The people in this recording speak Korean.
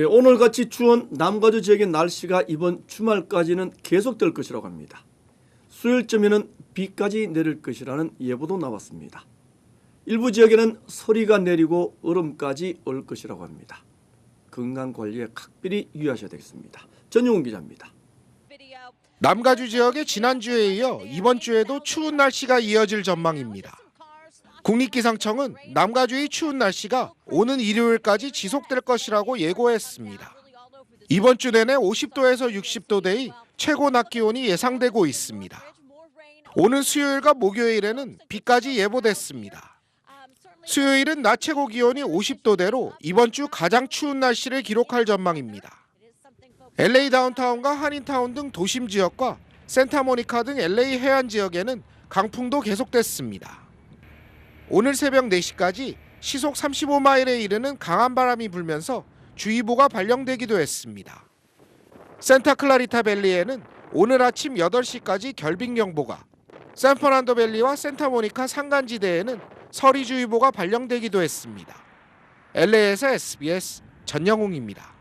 네, 오늘같이 추운 남가주 지역의 날씨가 이번 주말까지는 계속될 것이라고 합니다. 수요일쯤에는 비까지 내릴 것이라는 예보도 나왔습니다. 일부 지역에는 서리가 내리고 얼음까지 올 것이라고 합니다. 건강 관리에 각별히 유의하셔야 되겠습니다. 전용훈 기자입니다. 남가주 지역의 지난주에 이어 이번 주에도 추운 날씨가 이어질 전망입니다. 국립기상청은 남가주의 추운 날씨가 오는 일요일까지 지속될 것이라고 예고했습니다. 이번 주 내내 50도에서 60도대의 최고 낮 기온이 예상되고 있습니다. 오는 수요일과 목요일에는 비까지 예보됐습니다. 수요일은 낮 최고 기온이 50도대로 이번 주 가장 추운 날씨를 기록할 전망입니다. LA 다운타운과 한인타운 등 도심 지역과 센타모니카 등 LA 해안 지역에는 강풍도 계속됐습니다. 오늘 새벽 4시까지 시속 35마일에 이르는 강한 바람이 불면서 주의보가 발령되기도 했습니다. 센타클라리타 밸리에는 오늘 아침 8시까지 결빙경보가, 샌퍼란도 밸리와 센타모니카 산간지대에는 서리주의보가 발령되기도 했습니다. LA에서 SBS 전영웅입니다.